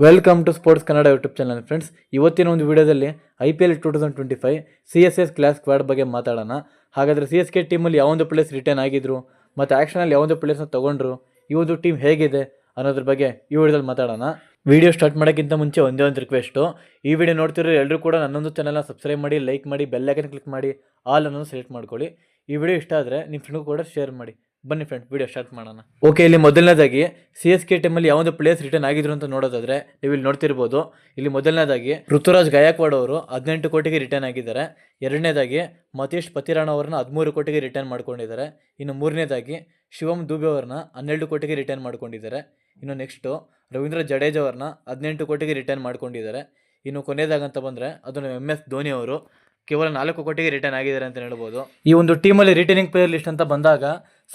Welcome to sports Kannada YouTube channel friends ಇವತ್ತಿನ ಒಂದು ವಿಡಿಯೋದಲ್ಲಿ I P L two thousand twenty five C S S class squad ಬಗ್ಗೆ ಮಾತಾಡೋಣ. ಹಾಗಾದರೆ C S K ಟೀಮಲ್ಲಿ ಯಾವೊಂದು ಪ್ಲೇಸ್ ರಿಟರ್ನ್ ಆಗಿದ್ರು, ಮತ್ತು ಆ್ಯಕ್ಷನಲ್ಲಿ ಯಾವೊಂದು ಪ್ಲೇಸ್ನ ತೊಗೊಂಡ್ರು ಒಂದು ಟೀಮ್ ಹೇಗಿದೆ ಅನ್ನೋದ್ರ ಬಗ್ಗೆ ಈ ವಿಡಿಯೋದಲ್ಲಿ ಮಾತಾಡೋಣ. ವಿಡಿಯೋ ಸ್ಟಾರ್ಟ್ ಮಾಡೋಕ್ಕಿಂತ ಮುಂಚೆ ಒಂದೇ ಒಂದು ರಿಕ್ವೆಸ್ಟು ಈ ವಿಡಿಯೋ ನೋಡ್ತಿರೋ ಎಲ್ಲರೂ ಕೂಡ ನನ್ನೊಂದು ಚಾನಲ್ನ ಸಬ್ಸ್ಕ್ರೈಬ್ ಮಾಡಿ ಲೈಕ್ ಮಾಡಿ ಬೆಲ್ಲೈಕನ್ ಕ್ಲಿಕ್ ಮಾಡಿ ಆಲ್ ಅನ್ನೋದು ಸೆಲೆಕ್ಟ್ ಮಾಡ್ಕೊಳ್ಳಿ. ಈ ವಿಡಿಯೋ ಇಷ್ಟ ಆದರೆ ನಿಮ್ಮ ಫ್ರೆಂಡ್ಗೂ ಕೂಡ ಶೇರ್ ಮಾಡಿ. ಬನ್ನಿ ಫ್ರೆಂಡ್ ವಿಡಿಯೋ ಸ್ಟಾರ್ಟ್ ಮಾಡೋಣ. ಓಕೆ ಇಲ್ಲಿ ಮೊದಲನೇದಾಗಿ ಸಿ ಎಸ್ ಕೆ ಟೀಮಲ್ಲಿ ಯಾವೊಂದು ಪ್ಲೇಸ್ ರಿಟರ್ನ್ ಆಗಿದ್ರು ಅಂತ ನೋಡೋದಾದ್ರೆ ನೀವು ಇಲ್ಲಿ ನೋಡ್ತಿರ್ಬೋದು. ಇಲ್ಲಿ ಮೊದಲನೇದಾಗಿ ಋತುರಾಜ್ ಗಾಯಕ್ವಾಡ್ ಅವರು ಹದಿನೆಂಟು ಕೋಟಿಗೆ ರಿಟರ್ನ್ ಆಗಿದ್ದಾರೆ. ಎರಡನೇದಾಗಿ ಮತೀಶ್ ಪತಿರಾಣ ಅವ್ರನ್ನ ಹದಿಮೂರು ಕೋಟಿಗೆ ರಿಟರ್ನ್ ಮಾಡ್ಕೊಂಡಿದ್ದಾರೆ. ಇನ್ನು ಮೂರನೇದಾಗಿ ಶಿವಮ್ ದುಬೆ ಅವ್ರನ್ನ ಹನ್ನೆರಡು ಕೋಟಿಗೆ ರಿಟರ್ನ್ ಮಾಡ್ಕೊಂಡಿದ್ದಾರೆ. ಇನ್ನು ನೆಕ್ಸ್ಟು ರವೀಂದ್ರ ಜಡೇಜಾ ಅವ್ರನ್ನ ಹದಿನೆಂಟು ಕೋಟಿಗೆ ರಿಟರ್ನ್ ಮಾಡ್ಕೊಂಡಿದ್ದಾರೆ. ಇನ್ನು ಕೊನೆಯದಾಗಂತ ಬಂದರೆ ಅದು ನಮ್ಮ ಎಂ ಎಸ್ ಧೋನಿ ಅವರು. ಕೇವಲ ನಾಲ್ಕು ಕೋಟಿಗೆ ರಿಟರ್ನ್ ಆಗಿದ್ದಾರೆ ಅಂತ ಹೇಳ್ಬೋದು. ಈ ಒಂದು ಟೀಮಲ್ಲಿ ರಿಟರ್ನಿಂಗ್ ಪ್ಲೇಯರ್ ಲಿಸ್ಟ್ ಅಂತ ಬಂದಾಗ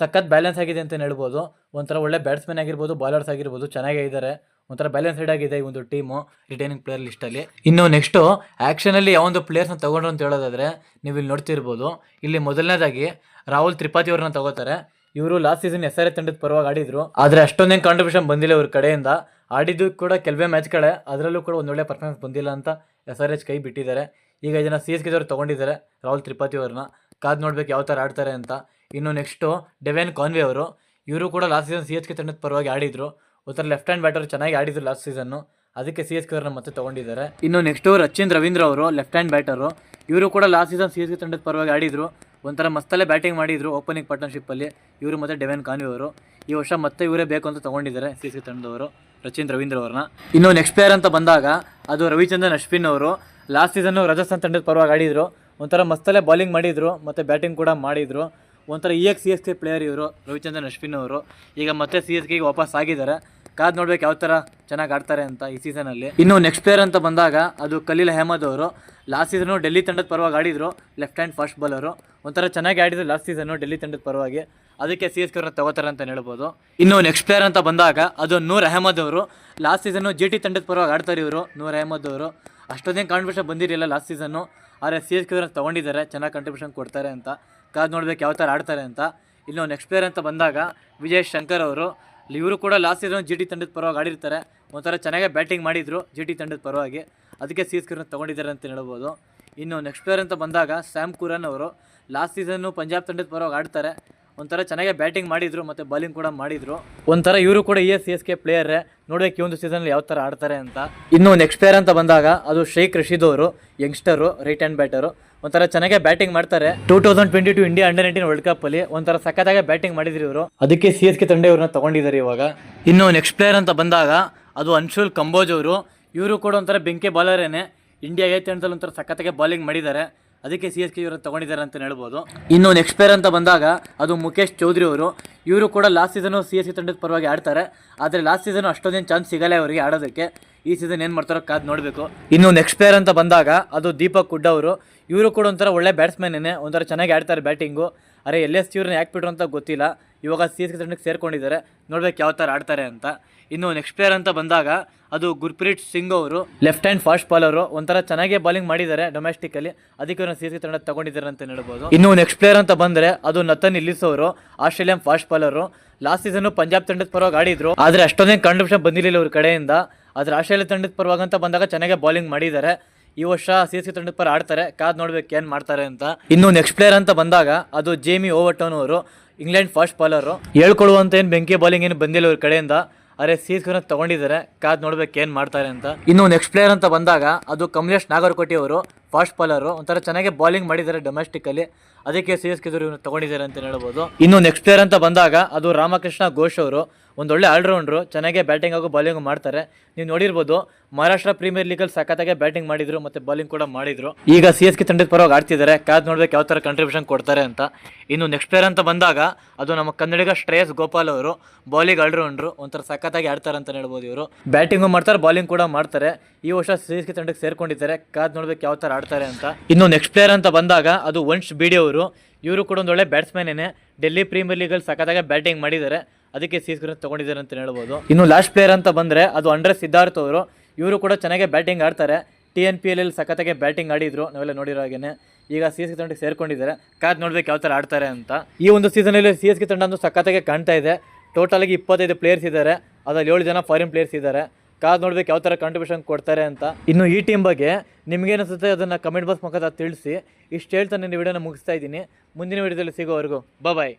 ಸಖತ್ ಬ್ಯಾಲೆನ್ಸ್ ಆಗಿದೆ ಅಂತ ಹೇಳ್ಬೋದು. ಒಂಥರ ಒಳ್ಳೆ ಬ್ಯಾಟ್ಸ್ಮನ್ ಆಗಿರ್ಬೋದು ಬಾಲರ್ಸ್ ಆಗಿರ್ಬೋದು, ಚೆನ್ನಾಗೇ ಇದ್ದಾರೆ. ಒಂಥರ ಬ್ಯಾಲೆನ್ಸ್ಡ್ ಆಗಿದೆ ಈ ಒಂದು ಟೀಮು ರಿಟರ್ನಿಂಗ್ ಪ್ಲೇಯರ್ ಲಿಸ್ಟಲ್ಲಿ ಇನ್ನು ನೆಕ್ಸ್ಟು ಆ್ಯಕ್ಷನಲ್ಲಿ ಯಾವೊಂದು ಪ್ಲೇಯರ್ಸ್ನ ತಗೊಂಡ್ರು ಅಂತ ಹೇಳೋದಾದರೆ ನೀವು ಇಲ್ಲಿ ನೋಡ್ತಿರ್ಬೋದು. ಇಲ್ಲಿ ಮೊದಲನೇದಾಗಿ ರಾಹುಲ್ ತ್ರಿಪಾಠಿ ಅವ್ರನ್ನ ತಗೋತಾರೆ. ಇವರು ಲಾಸ್ಟ್ ಸೀಸನ್ ಎಸ್ ಆರ್ ತಂಡದ ಪರವಾಗಿ ಆಡಿದ್ರು. ಆದರೆ ಅಷ್ಟೊಂದೇನು ಕಾಂಟ್ರಿಬ್ಯೂಷನ್ ಬಂದಿಲ್ಲ ಇವ್ರ ಕಡೆಯಿಂದ. ಆಡಿದ್ದು ಕೂಡ ಕೆಲವೇ ಮ್ಯಾಚ್ಗಳೇ ಅದರಲ್ಲೂ ಕೂಡ ಒಂದೊಳ್ಳೆ ಪರ್ಫಾರ್ಮೆನ್ಸ್ ಬಂದಿಲ್ಲ ಅಂತ ಎಸ್ ಆರ್ ಎಚ್ ಕೈ ಬಿಟ್ಟಿದ್ದಾರೆ. ಈಗ ಇದನ್ನು ಸಿ ಎಸ್ ಕೆ ದವರು ತೊಗೊಂಡಿದ್ದಾರೆ ರಾಹುಲ್ ತ್ರಿಪಾಠಿ ಅವ್ರನ್ನ. ಕಾದು ನೋಡ್ಬೇಕು ಯಾವ ಥರ ಆಡ್ತಾರೆ ಅಂತ. ಇನ್ನು ನೆಕ್ಸ್ಟು ಡೆವೆನ್ ಕಾನ್ವೆ ಅವರು. ಇವರು ಕೂಡ last season C S K ತಂಡದ ಪರವಾಗಿ ಆಡಿದ್ರು. ಒಂಥರ ಲೆಫ್ಟ್ ಹ್ಯಾಂಡ್ ಬ್ಯಾಟರ್ ಚೆನ್ನಾಗಿ ಆಡಿದ್ರು ಲಾಸ್ಟ್ ಸೀಸನ್ನು ಅದಕ್ಕೆ ಸಿ ಎಸ್ ಕೆ ಅವ್ರನ್ನ ಮತ್ತೆ ತೊಗೊಂಡಿದ್ದಾರೆ ಇನ್ನು ನೆಕ್ಸ್ಟು ರಚಿನ್ ರವೀಂದ್ರ ಅವರು ಲೆಫ್ಟ್ ಹ್ಯಾಂಡ್ ಬ್ಯಾಟರು ಇವರು ಕೂಡ last season C S K ತಂಡದ ಪರವಾಗಿ ಆಡಿದ್ರು. ಒಂಥರ ಮಸ್ತಲ್ಲೇ ಬ್ಯಾಟಿಂಗ್ ಮಾಡಿದ್ರು ಓಪನಿಂಗ್ ಪಾರ್ಟ್ನರ್ಶಿಪ್ಪಲ್ಲಿ ಇವರು ಮತ್ತು ಡೆವೆನ್ ಕಾನ್ವೆ ಅವರು. ಈ ವರ್ಷ ಮತ್ತೆ ಇವರೇ ಬೇಕು ಅಂತ ತೊಗೊಂಡಿದ್ದಾರೆ ಸಿ ಎಸ್ ಕೆ ತಂಡದವರು, ರಚಿನ್ ರವೀಂದ್ರ ಅವ್ರನ್ನ. ಇನ್ನು ನೆಕ್ಸ್ಟ್ ಪ್ಲೇಯರ್ ಅಂತ ಬಂದಾಗ, ಅದು ರವಿಚಂದ್ರನ್, ಅಶ್ವಿನ್ ಅವರು. ಲಾಸ್ಟ್ ಸೀಸನ್ನು ರಾಜಸ್ಥಾನ್ ತಂಡದ ಪರವಾಗಿ ಆಡಿದರು. ಒಂಥರ ಮಸ್ತಲ್ಲೇ ಬಾಲಿಂಗ್ ಮಾಡಿದರು, ಮತ್ತು ಬ್ಯಾಟಿಂಗ್ ಕೂಡ ಮಾಡಿದರು. ಒಂಥರ ex C S K player ಇವರು, ರವಿಚಂದ್ರನ್, ಅಶ್ವಿನ್ ಅವರು. ಈಗ ಮತ್ತೆ ಸಿ ಎಸ್ ಕೆಗೆ ವಾಪಸ್ ಆಗಿದ್ದಾರೆ. ಕಾದ್ ನೋಡ್ಬೇಕು ಯಾವ ಥರ ಚೆನ್ನಾಗಿ ಆಡ್ತಾರೆ ಅಂತ ಈ ಸೀಸನಲ್ಲಿ ಇನ್ನು ನೆಕ್ಸ್ಟ್ ಪ್ಲೇಯರ್ ಅಂತ ಬಂದಾಗ ಅದು ಕಲೀಲ್ ಅಹಮದ್ ಅವರು. ಲಾಸ್ಟ್ ಸೀಸನು ಡೆಲ್ಲಿ ತಂಡದ ಪರವಾಗಿ ಆಡಿದರು ಲೆಫ್ಟ್ ಹ್ಯಾಂಡ್ ಫಾಸ್ಟ್ ಬಾಲರು ಒಂಥರ ಚೆನ್ನಾಗಿ ಆಡಿದ್ರು ಲಾಸ್ಟ್ ಸೀಸನು ಡೆಲ್ಲಿ ತಂಡದ ಪರವಾಗಿ. ಅದಕ್ಕೆ ಸಿ ಎಸ್ ಕೆ ಅವ್ರನ್ನ ತಗೋತಾರೆ ಅಂತ ಹೇಳ್ಬೋದು. ಇನ್ನು ನೆಕ್ಸ್ಟ್ ಪ್ಲೇಯರ್ ಅಂತ ಬಂದಾಗ ಅದು ನೂರ್ ಅಹಮದ್ ಅವರು. ಲಾಸ್ಟ್ ಸೀಸನು ಜಿ ಟಿ ತಂಡದ ಪರವಾಗಿ ಆಡ್ತಾರೆ ಇವರು, ನೂರ್ ಅಹಮದ್ ಅವರು. ಅಷ್ಟೊಂದೇನು ಕಾಂಟ್ರಿಬ್ಯೂಷನ್ ಬಂದಿರಲಿಲ್ಲ ಲಾಸ್ಟ್ ಸೀಸನ್ನು ಆದರೆ ಸಿ ಎಸ್ ಕೆ ತೊಗೊಂಡಿದ್ದಾರೆ ಚೆನ್ನಾಗಿ ಕಾಂಟ್ರಿಬ್ಯೂಷನ್ ಕೊಡ್ತಾರೆ ಅಂತ. ಕಾದು ನೋಡ್ಬೇಕು ಯಾವ ಥರ ಆಡ್ತಾರೆ ಅಂತ. ಇನ್ನು ನೆಕ್ಸ್ಟ್ ಪ್ಲೇಯರ್ ಅಂತ ಬಂದಾಗ ವಿಜಯ್ ಶಂಕರ್ ಅವರು. ಇವರು ಕೂಡ ಲಾಸ್ಟ್ ಸೀಸನ್ ಜಿ ಟಿ ತಂಡದ ಪರವಾಗಿ ಆಡಿರ್ತಾರೆ. ಒಂಥರ ಚೆನ್ನಾಗೇ ಬ್ಯಾಟಿಂಗ್ ಮಾಡಿದರು ಜಿ ಟಿ ತಂಡದ ಪರವಾಗಿ. ಅದಕ್ಕೆ ಸಿ ಎಸ್ ಕೆ ತೊಗೊಂಡಿದ್ದಾರೆ ಅಂತ ಹೇಳ್ಬೋದು. ಇನ್ನು ನೆಕ್ಸ್ಟ್ ಪ್ಲೇಯರ್ ಅಂತ ಬಂದಾಗ ಸ್ಯಾಮ್ ಕುರನ್ ಅವರು. ಲಾಸ್ಟ್ ಸೀಸನ್ನು ಪಂಜಾಬ್ ತಂಡದ ಪರವಾಗಿ ಆಡ್ತಾರೆ. ಒಂಥರ ಚೆನ್ನಾಗೆ ಬ್ಯಾಟಿಂಗ್ ಮಾಡಿದ್ರು ಮತ್ತು ಬಾಲಿಂಗ್ ಕೂಡ ಮಾಡಿದ್ರು. ಒಂಥರ ಇವರು ಕೂಡ ex C S K ಪ್ಲೇಯರೇ ನೋಡಬೇಕು ಈ ಒಂದು ಸೀಸನಲ್ಲಿ ಯಾವ ಥರ ಆಡ್ತಾರೆ ಅಂತ. ಇನ್ನು ನೆಕ್ಸ್ಟ್ ಪ್ಲೇಯರ್ ಅಂತ ಬಂದಾಗ ಅದು ಶೇಖ್ ರಶೀದ್ ಅವರು ಯಂಗ್ಸ್ಟರು ರೈಟ್ ಹ್ಯಾಂಡ್ ಬ್ಯಾಟರು ಒಂಥರ ಚೆನ್ನಾಗಿ ಬ್ಯಾಟಿಂಗ್ ಮಾಡ್ತಾರೆ. Two thousand twenty two India under nineteen world cup ಅಲ್ಲಿ ಒಂಥರ ಸಖತ್ತಾಗಿ ಬ್ಯಾಟಿಂಗ್ ಮಾಡಿದ್ರು ಇವರು. ಅದಕ್ಕೆ ಸಿ ಎಸ್ ಕೆ ತಂಡ ಇವ್ರನ್ನ ತಗೊಂಡಿದ್ದಾರೆ ಇವಾಗ. ಇನ್ನು ನೆಕ್ಸ್ಟ್ ಪ್ಲೇಯರ್ ಅಂತ ಬಂದಾಗ ಅದು ಅನ್ಶುಲ್ ಕಂಬೋಜ್ ಅವರು. ಇವರು ಕೂಡ ಒಂಥರ ಬೆಂಕಿ ಬಾಲರೇನೆ. ಇಂಡಿಯಾ ಏತ್ ತಂಡದಲ್ಲಿ ಒಂಥರ ಸಖತ್ತಾಗಿ ಬಾಲಿಂಗ್ ಮಾಡಿದ್ದಾರೆ. ಅದಕ್ಕೆ ಸಿ ಎಸ್ ಕೆ ಇವರು ತಗೊಂಡಿದ್ದಾರೆ ಅಂತ ಹೇಳ್ಬೋದು. ಇನ್ನು ನೆಕ್ಸ್ಟ್ ಪ್ಲೇಯರ್ ಅಂತ ಬಂದಾಗ ಅದು ಮುಖೇಶ್ ಚೌಧರಿ ಅವರು. ಇವರು ಕೂಡ last season C S K ತಂಡದ ಪರವಾಗಿ ಆಡ್ತಾರೆ. ಆದರೆ ಲಾಸ್ಟ್ ಸೀಸನು ಅಷ್ಟೊಂದೇನು ಚಾನ್ಸ್ ಸಿಗಲ್ಲ ಅವರಿಗೆ ಆಡೋದಕ್ಕೆ. ಈ ಸೀಸನ್ ಏನು ಮಾಡ್ತಾರೋ ಕಾದು ನೋಡಬೇಕು. ಇನ್ನು ನೆಕ್ಸ್ಟ್ ಪ್ಲೇಯರ್ ಅಂತ ಬಂದಾಗ ಅದು ದೀಪಕ್ ಕುಡ್ಡ ಅವರು. ಇವರು ಕೂಡ ಒಂಥರ ಒಳ್ಳೆ ಬ್ಯಾಟ್ಸ್ಮನ್ನೇ ಒಂಥರ ಚೆನ್ನಾಗಿ ಆಡ್ತಾರೆ ಬ್ಯಾಟಿಂಗು ಅರೆ, ಎಲ್ ಎಸ್ ಇವ್ರನ್ನ ಯಾಕೆ ಬಿಟ್ರು ಅಂತ ಗೊತ್ತಿಲ್ಲ. ಇವಾಗ ಸಿ ಎಸ್ ಕೆ ತಂಡಕ್ಕೆ ಸೇರ್ಕೊಂಡಿದ್ದಾರೆ. ನೋಡ್ಬೇಕು ಯಾವ ಥರ ಆಡ್ತಾರೆ ಅಂತ. ಇನ್ನು ನೆಕ್ಸ್ಟ್ ಪ್ಲೇಯರ್ ಅಂತ ಬಂದಾಗ, ಅದು ಗುರ್ಪ್ರೀತ್ ಸಿಂಗ್ ಅವರು. ಲೆಫ್ಟ್ ಹ್ಯಾಂಡ್ ಫಾಸ್ಟ್ ಬಾಲರು ಒಂಥರ ಚೆನ್ನಾಗೇ ಬಾಲಿಂಗ್ ಮಾಡಿದ್ದಾರೆ ಡೊಮೆಸ್ಟಿಕಲ್ಲಿ ಅದಕ್ಕೆ ಅವ್ರನ್ನ ಸಿ ಎಸ್ ಕೆ ತಂಡ ತಗೊಂಡಿದ್ದಾರೆ ಅಂತ ಹೇಳ್ಬೋದು. ಇನ್ನು ನೆಕ್ಸ್ಟ್ ಪ್ಲೇಯರ್ ಅಂತ ಬಂದರೆ, ಅದು ನತನ್ ಇಲ್ಲಿಸ್ ಅವರು, Australian fast bowler last season Punjab ತಂಡದ ಪರವಾಗಿ ಆಡಿದ್ರು. ಆದರೆ ಅಷ್ಟೊಂದೇನು ಕಾಂಟ್ರಿಬ್ಯೂಷನ್ ಬಂದಿರಲಿಲ್ಲ ಅವ್ರ ಕಡೆಯಿಂದ. ಆದರೆ ಆಸ್ಟ್ರೇಲಿಯಾ ತಂಡದ ಪರವಾಗಿ ಅಂತ ಬಂದಾಗ ಚೆನ್ನಾಗಿ ಬಾಲಿಂಗ್ ಮಾಡಿದ್ದಾರೆ. ಈ ವರ್ಷ ಸಿ ಎಸ್ ಕೆ ತಂಡದ ಪರ ಆಡ್ತಾರೆ. ಕಾದ್ ನೋಡ್ಬೇಕು ಏನು ಮಾಡ್ತಾರೆ ಅಂತ. ಇನ್ನು ನೆಕ್ಸ್ಟ್ ಪ್ಲೇಯರ್ ಅಂತ ಬಂದಾಗ ಅದು ಜೇಮಿ ಓವರ್ಟೋನ್ ಅವರು ಇಂಗ್ಲೆಂಡ್ ಫಾಸ್ಟ್ ಬಾಲರು ಹೇಳ್ಕೊಳ್ಳುವಂತ ಏನು ಬೆಂಕಿ ಬಾಲಿಂಗ್ ಏನು ಬಂದಿಲ್ಲ ಇವ್ರ ಕಡೆಯಿಂದ. ಅರೆ ಸಿ ಎಸ್ ಕೆನ ತಗೊಂಡಿದ್ದಾರೆ. ಕಾದ್ ನೋಡ್ಬೇಕು ಏನು ಮಾಡ್ತಾರೆ ಅಂತ. ಇನ್ನು ನೆಕ್ಸ್ಟ್ ಪ್ಲೇಯರ್ ಅಂತ ಬಂದಾಗ ಅದು ಕಮಲೇಶ್ ನಾಗರ್ಕೋಟಿ ಅವರು ಫಾಸ್ಟ್ ಬಾಲರ್ ಒಂಥರ ಚೆನ್ನಾಗಿ ಬಾಲಿಂಗ್ ಮಾಡಿದ್ದಾರೆ ಡೊಮೆಸ್ಟಿಕಲ್ಲಿ ಅದಕ್ಕೆ ಸಿ ಎಸ್ ಕೆ ತಗೊಂಡಿದ್ದಾರೆ ಅಂತ ಹೇಳ್ಬೋದು. ಇನ್ನು ನೆಕ್ಸ್ಟ್ ಪ್ಲೇಯರ್ ಅಂತ ಬಂದಾಗ ಅದು ರಾಮಕೃಷ್ಣ ಘೋಷ್ ಅವರು ಒಂದೊಳ್ಳೆ ಆಲ್ರೌಂಡ್ರು ಚೆನ್ನಾಗೇ ಬ್ಯಾಟಿಂಗ್ ಹಾಗೂ ಬಾಲಿಂಗ್ ಮಾಡ್ತಾರೆ. ನೀವು ನೋಡಿರ್ಬೋದು, ಮಹಾರಾಷ್ಟ್ರ ಪ್ರೀಮಿಯರ್ ಲೀಗಲ್ಲಿ ಸಖತ್ತಾಗೆ ಬ್ಯಾಟಿಂಗ್ ಮಾಡಿದ್ರು ಮತ್ತು ಬಾಲಿಂಗ್ ಕೂಡ ಮಾಡಿದ್ರು. ಈಗ ಸಿ ಎಸ್ ಕೆ ತಂಡದ ಪರವಾಗಿ ಆಡ್ತಿದ್ದಾರೆ. ಕಾದ್ ನೋಡ್ಬೇಕು ಯಾವ ಥರ ಕಂಟ್ರಿಬ್ಯೂಷನ್ ಕೊಡ್ತಾರೆ ಅಂತ. ಇನ್ನು ನೆಕ್ಸ್ಟ್ ಪ್ಲೇಯರ್ ಅಂತ ಬಂದಾಗ, ಅದು ನಮ್ಮ ಕನ್ನಡಿಗ ಶ್ರೇಯಸ್ ಗೋಪಾಲ್ ಅವರು. ಬಾಲಿಂಗ್ ಆಲ್ರೌಂಡ್ರು ಒಂಥರ ಸಖತ್ತಾಗಿ ಆಡ್ತಾರೆ ಅಂತ ಹೇಳ್ಬೋದು ಇವರು. ಬ್ಯಾಟಿಂಗು ಮಾಡ್ತಾರೆ ಬಾಲಿಂಗ್ ಕೂಡ ಮಾಡ್ತಾರೆ. ಈ ವರ್ಷ ಸಿ ಎಸ್ ಕೆ ತಂಡಕ್ಕೆ ಸೇರ್ಕೊಂಡಿದ್ದಾರೆ. ಕಾದ್ ನೋಡ್ಬೇಕು ಯಾವ ಥರ ಆಡ್ತಾರೆ ಅಂತ. ಇನ್ನು ನೆಕ್ಸ್ಟ್ ಪ್ಲೇಯರ್ ಅಂತ ಬಂದಾಗ, ಅದು ವಂಶ್ ಬಿಡಿ ಅವರು. ಇವರು ಕೂಡ ಒಂದು ಒಳ್ಳೆ ಬ್ಯಾಟ್ಸ್ಮನ್ನೇ ಡೆಲ್ಲಿ ಪ್ರೀಮಿಯರ್ ಲೀಗಲ್ಲಿ ಸಖತ್ತಾಗಿ ಬ್ಯಾಟಿಂಗ್ ಮಾಡಿದ್ದಾರೆ. ಅದಕ್ಕೆ ಸಿ ಎಸ್ ಕೆ ತಗೊಂಡಿದ್ದಾರೆ ಅಂತ ಹೇಳ್ಬೋದು. ಇನ್ನು ಲಾಸ್ಟ್ ಪ್ಲೇಯರ್ ಅಂತ ಬಂದರೆ ಅದು ಅಂಡ್ರೆ ಸಿದ್ಧಾರ್ಥ್ ಅವರು. ಇವರು ಕೂಡ ಚೆನ್ನಾಗಿ ಬ್ಯಾಟಿಂಗ್ ಆಡ್ತಾರೆ. ಟಿ ಎನ್ ಪಿ ಎಲ್ ಸಖತ್ತಾಗಿ ಬ್ಯಾಟಿಂಗ್ ಆಡಿದ್ರು. ನಾವೆಲ್ಲ ನೋಡಿರೋ ಹಾಗೇನೆ. ಈಗ ಸಿ ಎಸ್ ಕೆ ತಂಡಕ್ಕೆ ಸೇರ್ಕೊಂಡಿದ್ದಾರೆ. ಕಾದ್ ನೋಡ್ಬೇಕು ಯಾವ ಥರ ಆಡ್ತಾರೆ ಅಂತ. ಈ ಒಂದು ಸೀಸನಲ್ಲಿ ಸಿ ಎಸ್ ಕೆ ತಂಡ ಒಂದು ಸಖತ್ತಾಗೆ ಕಾಣ್ತಾ ಇದೆ. ಟೋಟಲಾಗಿ ಇಪ್ಪತ್ತೈದು ಪ್ಲೇಯರ್ಸ್ ಇದ್ದಾರೆ. ಅದರಲ್ಲಿ ಏಳು ಜನ ಫಾರಿನ್ ಪ್ಲೇಯರ್ಸ್ ಇದ್ದಾರೆ. ಕಾದು ನೋಡ್ಬೇಕು ಯಾವ ಥರ ಕಾಂಟ್ರಿಬ್ಯೂಷನ್ ಕೊಡ್ತಾರೆ ಅಂತ. ಇನ್ನು ಈ ಟೀಮ್ ಬಗ್ಗೆ ನಿಮಗೇನಿಸುತ್ತೆ ಅದನ್ನು ಕಮೆಂಟ್ ಬಾಕ್ಸ್ ಮುಖಾಂತರ ತಿಳಿಸಿ. ಇಷ್ಟು ಹೇಳ್ತಾ ನಿನ್ನ ವಿಡಿಯೋನ ಮುಗಿಸ್ತಾ ಇದ್ದೀನಿ. ಮುಂದಿನ ವಿಡಿಯೋದಲ್ಲಿ ಸಿಗೋವರೆಗೂ ಬಾಯ್